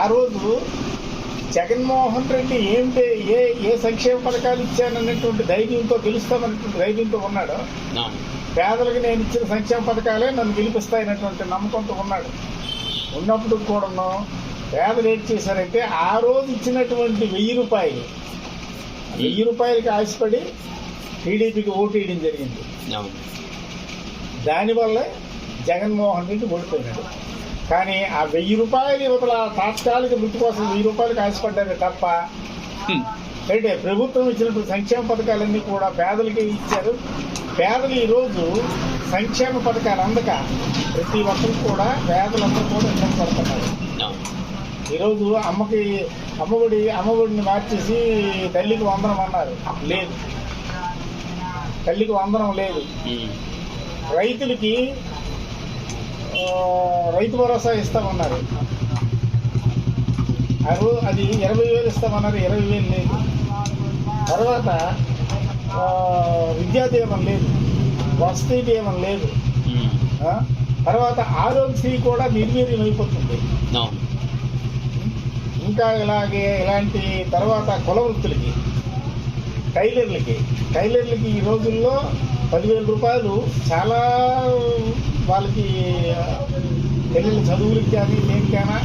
ఆ రోజు జగన్మోహన్ రెడ్డి ఏంటి ఏ ఏ సంక్షేమ పథకాలు ఇచ్చానన్నటువంటి ధైర్యంతో గెలుస్తామన్నటువంటి ధైర్యంతో ఉన్నాడు. పేదలకు నేను ఇచ్చిన సంక్షేమ పథకాలే నన్ను గెలిపిస్తాయన్నటువంటి నమ్మకంతో ఉన్నాడు. ఉన్నప్పుడు కూడాను పేదలు ఏం చేశారంటే ఆ రోజు ఇచ్చినటువంటి వెయ్యి రూపాయలు వెయ్యి రూపాయలకి ఆశపడి టీడీపీకి ఓటు వేయడం జరిగింది. దానివల్లే జగన్మోహన్ రెడ్డి ఓడిపోయినాడు. కానీ ఆ వెయ్యి రూపాయలు ఇవతల తాత్కాలిక వృత్తి కోసం వెయ్యి రూపాయలకు ఆశపడ్డారు తప్ప. అంటే ప్రభుత్వం ఇచ్చినటువంటి సంక్షేమ పథకాలన్నీ కూడా పేదలకే ఇచ్చారు. పేదలు ఈరోజు సంక్షేమ పథకాలు అందక ప్రతి ఒక్కరు కూడా పేదలందరూ కూడా ఇబ్బంది పడుతున్నారు. ఈరోజు అమ్మకి అమ్మఒడి అమ్మఒడిని మార్చేసి తల్లికి వందనం అన్నారు. లేదు. తల్లికి వందనం లేదు. రైతులకి రైతు భరోసా ఇస్తామన్నారు. అరు అది ఇరవై వేలు ఇస్తామన్నారు ఇరవై వేలు లేదు. తర్వాత విద్యా లేదు. వసతి దీవెన లేదు? తర్వాత ఆరోగ్యశ్రీ కూడా నిర్వీర్యం అయిపోతుంది. ఇంకా ఇలాగే ఇలాంటి తర్వాత కుల వృత్తులకి టైలర్లకి టైలర్లకి ఈ రోజుల్లో పదివేల రూపాయలు చాలా వాళ్ళకి పిల్లల చదువులకి కానీ దేనికైనా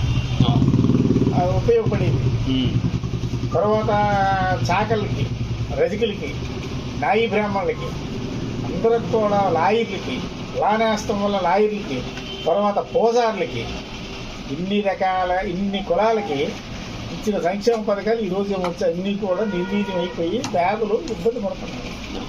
ఉపయోగపడేది. తర్వాత చాకలకి రజకులకి నాయి బ్రాహ్మణులకి అందరికి కూడా లాయర్లకి లానేస్తం వల్ల లాయర్లకి తర్వాత పూజార్లకి ఇన్ని రకాల ఇన్ని కులాలకి ఇచ్చిన సంక్షేమ పథకాలు ఈ రోజు వచ్చి అన్నీ కూడా నిర్వీర్యం అయిపోయి పేదలు ఇబ్బంది పడుతున్నారు